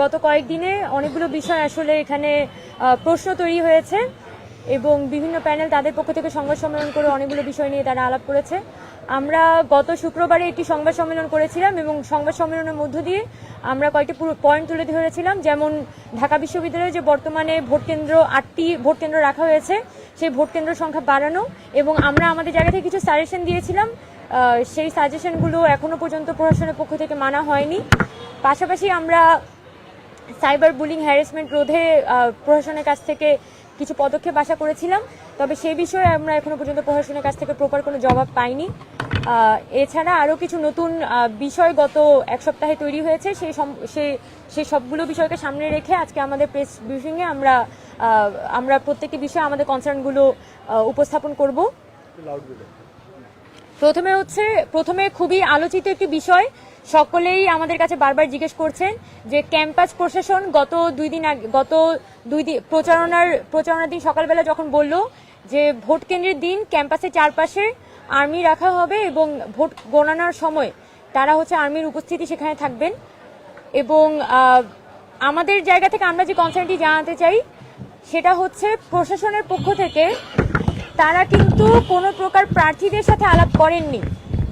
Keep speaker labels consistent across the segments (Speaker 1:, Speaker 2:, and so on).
Speaker 1: গত কয়েকদিনে অনেকগুলো বিষয় আসলে এখানে প্রশ্ন তৈরি হয়েছে এবং বিভিন্ন প্যানেল তাদের পক্ষ থেকে সংবাদ সম্মেলন করে অনেকগুলো বিষয় নিয়ে তারা আলাপ করেছে। আমরা গত শুক্রবারে একটি সংবাদ সম্মেলন করেছিলাম এবং সংবাদ সম্মেলনের মধ্য দিয়ে আমরা কয়েকটি পয়েন্ট তুলে ধরেছিলাম যেমন ঢাকা বিশ্ববিদ্যালয়ে যে বর্তমানে ভোট কেন্দ্র আটটি ভোট কেন্দ্র রাখা হয়েছে, সেই ভোট কেন্দ্র সংখ্যা বাড়ানো এবং আমরা আমাদের জায়গা থেকে কিছু সাজেশন দিয়েছিলাম। সেই সাজেশনগুলো এখনও পর্যন্ত প্রশাসনের পক্ষ থেকে মানা হয়নি। পাশাপাশি আমরা সাইবার বুলিং হ্যারাসমেন্ট রোধে প্রশাসনের কাছ থেকে কিছু পদক্ষেপ আশা করেছিলাম। তবে সেই বিষয়ে আমরা এখনও পর্যন্ত প্রশাসনের কাছ থেকে প্রপার কোনো জবাব পাইনি। এছাড়া আরও কিছু নতুন বিষয় গত এক সপ্তাহে তৈরি হয়েছে। সেই সেই- সবগুলো বিষয়কে সামনে রেখে আজকে আমাদের প্রেস ব্রিফিংয়ে আমরা আমরা প্রত্যেকটি বিষয়ে আমাদের কনসার্নগুলো উপস্থাপন করব। প্রথমে হচ্ছে, প্রথমে খুবই আলোচিত একটি বিষয়। সকলেই আমাদের কাছে বারবার জিজ্ঞেস করছেন যে ক্যাম্পাস প্রশাসন গত দুই দিন আগে, গত দুই দিন প্রচারণার প্রচারণার দিন সকালবেলা যখন বলল যে ভোট কেন্দ্রের দিন ক্যাম্পাসের চারপাশে আর্মি রাখা হবে এবং ভোট গণনার সময় তারা হচ্ছে আর্মির উপস্থিতি সেখানে থাকবেন এবং আমাদের জায়গা থেকে আমরা যে কনসার্নটি জানাতে চাই, সেটা হচ্ছে প্রশাসনের পক্ষ থেকে তারা কিন্তু কোনো প্রকার প্রার্থীদের সাথে আলাপ করেননি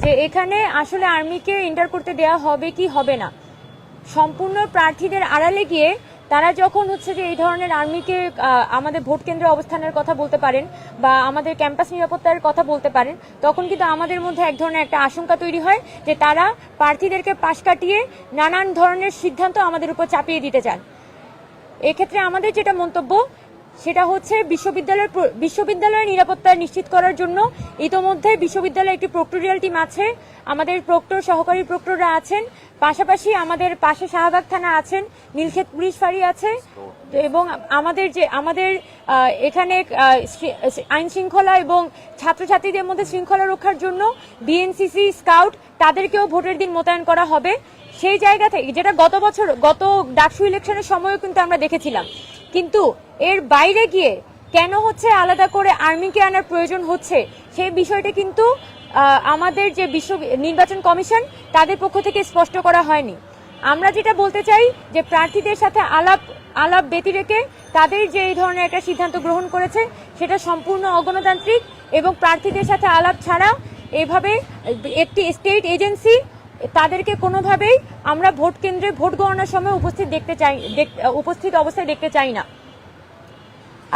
Speaker 1: যে এখানে আসলে আর্মিকে এন্টার করতে দেওয়া হবে কি হবে না। সম্পূর্ণ প্রার্থীদের আড়ালে গিয়ে তারা যখন হচ্ছে যে এই ধরনের আর্মিকে আমাদের ভোট কেন্দ্রে অবস্থানের কথা বলতে পারেন বা আমাদের ক্যাম্পাস নিরাপত্তার কথা বলতে পারেন, তখন কিন্তু আমাদের মধ্যে এক ধরনের একটা আশঙ্কা তৈরি হয় যে তারা প্রার্থীদেরকে পাশ কাটিয়ে নানান ধরনের সিদ্ধান্ত আমাদের উপর চাপিয়ে দিতে চান। এক্ষেত্রে আমাদের যেটা মন্তব্য সেটা হচ্ছে বিশ্ববিদ্যালয়ের বিশ্ববিদ্যালয়ের নিরাপত্তা নিশ্চিত করার জন্য। ইতোমধ্যে বিশ্ববিদ্যালয়ে একটি প্রক্টোরিয়াল টিম আছে। আমাদের প্রক্টর, সহকারী প্রক্টররা আছেন। পাশাপাশি আমাদের পাশে শাহবাগ থানা আছেন। নীলক্ষেত পুলিশ ফাঁড়ি আছে। এবং আমাদের যে, আমাদের এখানে আইন শৃঙ্খলা এবং ছাত্রছাত্রীদের মধ্যে শৃঙ্খলা রক্ষার জন্য বিএনসিসি স্কাউট, তাদেরকেও ভোটের দিন মোতায়েন করা হবে। সেই জায়গা থেকে, যেটা গত বছর, গত ডাকসু ইলেকশনের সময়ও কিন্তু আমরা দেখেছিলাম। কিন্তু এর বাইরে গিয়ে কেন হচ্ছে আলাদা করে আর্মিকে আনার প্রয়োজন হচ্ছে সেই বিষয়টা কিন্তু আমাদের যে বিশ্ব নির্বাচন কমিশন, তাদের পক্ষ থেকে স্পষ্ট করা হয়নি। আমরা যেটা বলতে চাই যে প্রার্থীদের সাথে আলাপ আলাপ ব্যতি রেখে তাদের যে এই ধরনের একটা সিদ্ধান্ত গ্রহণ করেছে, সেটা সম্পূর্ণ অগণতান্ত্রিক এবং প্রার্থীদের সাথে আলাপ ছাড়া এভাবে একটি স্টেট এজেন্সি তাদেরকে কোনোভাবেই আমরা ভোট কেন্দ্রে ভোট গণনার সময় উপস্থিত দেখতে চাই উপস্থিত অবস্থায় দেখতে চাই না।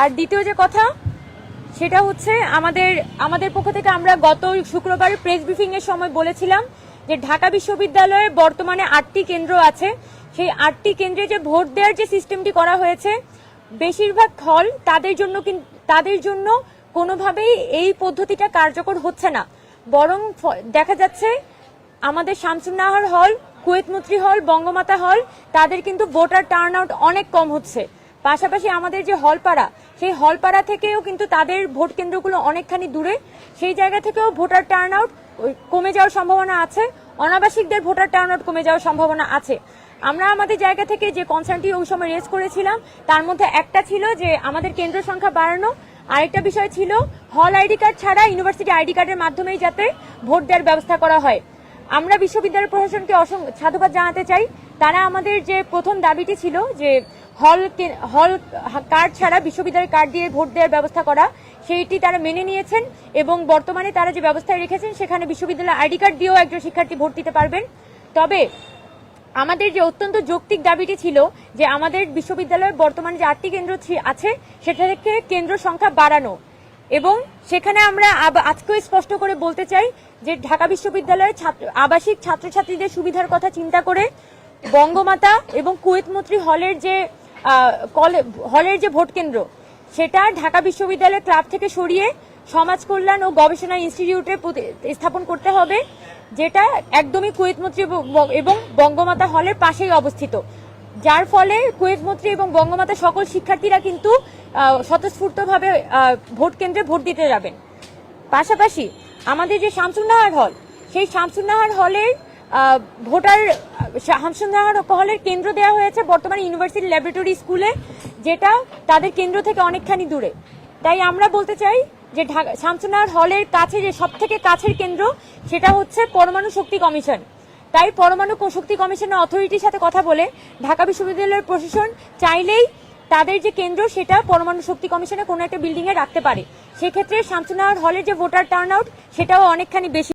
Speaker 1: আর দ্বিতীয় যে কথা, সেটা হচ্ছে আমাদের আমাদের পক্ষ থেকে আমরা গত শুক্রবার প্রেস ব্রিফিং এর সময় বলেছিলাম যে ঢাকা বিশ্ববিদ্যালয়ে বর্তমানে আটটি কেন্দ্র আছে। সেই আটটি কেন্দ্রে যে ভোট দেওয়ার যে সিস্টেমটি করা হয়েছে, বেশিরভাগ হল তাদের জন্য তাদের জন্য কোনোভাবেই এই পদ্ধতিটা কার্যকর হচ্ছে না। বরং দেখা যাচ্ছে আমাদের শামসুন্নাহার হল কুয়েতমুত্রী হল, বঙ্গমাতা হল, তাদের কিন্তু ভোটার টার্ন আউট অনেক কম হচ্ছে। পাশাপাশি আমাদের যে হলপাড়া, সেই হলপাড়া থেকেও কিন্তু তাদের ভোট কেন্দ্রগুলো অনেকখানি দূরে। সেই জায়গা থেকেও ভোটার টার্ন আউট কমে যাওয়ার সম্ভাবনা আছে। অনাবাসিকদের ভোটার টার্ন আউট কমে যাওয়ার সম্ভাবনা আছে। আমরা আমাদের জায়গা থেকে যে কনসার্নটি ওই সময় রেজ করেছিলাম, তার মধ্যে একটা ছিল যে আমাদের কেন্দ্র সংখ্যা বাড়ানো। আরেকটা বিষয় ছিল, হল আইডি কার্ড ছাড়া ইউনিভার্সিটি আইডি কার্ডের মাধ্যমেই যাতে ভোট দেওয়ার ব্যবস্থা করা হয়। আমরা বিশ্ববিদ্যালয় প্রশাসনকে সাধুবাদ জানাতে চাই তারা আমাদের যে প্রথম দাবিটি ছিল যে হল হল কার্ড ছাড়া বিশ্ববিদ্যালয়ের কার্ড দিয়ে ভোট দেওয়ার ব্যবস্থা করা, সেইটি তারা মেনে নিয়েছেন এবং বর্তমানে তারা যে ব্যবস্থায় রেখেছেন সেখানে বিশ্ববিদ্যালয় আইডি কার্ড দিয়েও একজন শিক্ষার্থী ভোট দিতে পারবেন। তবে আমাদের যে অত্যন্ত যৌক্তিক দাবিটি ছিল যে আমাদের বিশ্ববিদ্যালয়ের বর্তমানে যে আটটি কেন্দ্র আছে, সেটা থেকে কেন্দ্র সংখ্যা বাড়ানো এবং সেখানে আমরা আজকেও স্পষ্ট করে বলতে চাই যে ঢাকা বিশ্ববিদ্যালয়ের ছাত্র আবাসিক ছাত্রছাত্রীদের সুবিধার কথা চিন্তা করে বঙ্গমাতা এবং কুয়েতমৈত্রী হলের যে হলের যে ভোট কেন্দ্র, সেটা ঢাকা বিশ্ববিদ্যালয় ক্লাব থেকে সরিয়ে সমাজ কল্যাণ ও গবেষণা ইনস্টিটিউটে স্থাপন করতে হবে, যেটা একদমই কুয়েতমৈত্রী এবং- বঙ্গমাতা হলের পাশেই অবস্থিত। যার ফলে কুয়েতমৈত্রী এবং বঙ্গমাতা সকল শিক্ষার্থীরা কিন্তু স্বতঃস্ফূর্তভাবে ভোট কেন্দ্রে ভোট দিতে যাবেন। পাশাপাশি আমাদের যে শামসুন্নাহার হল, সেই শামসুন্নাহার হলের ভোটার শামসুন্নাহার হলের কেন্দ্র দেওয়া হয়েছে বর্তমানে ইউনিভার্সিটি ল্যাবরেটরি স্কুলে, যেটা তাদের কেন্দ্র থেকে অনেকখানি দূরে। তাই আমরা বলতে চাই যে ঢাকা শামসুন্নাহার হলের কাছে যে সব থেকে কাছের কেন্দ্র, সেটা হচ্ছে পরমাণু শক্তি কমিশন। তাই পরমাণু শক্তি কমিশনের অথরিটির সাথে কথা বলে ঢাকা বিশ্ববিদ্যালয়ের প্রশাসন চাইলেই তাদের যে কেন্দ্র, সেটা পরমাণু শক্তি কমিশনে কোনো একটা বিল্ডিং এ রাখতে পারে। সেক্ষেত্রে শামসুনাহার হলের যে ভোটার টার্ন আউট সেটাও অনেকখানি বেশি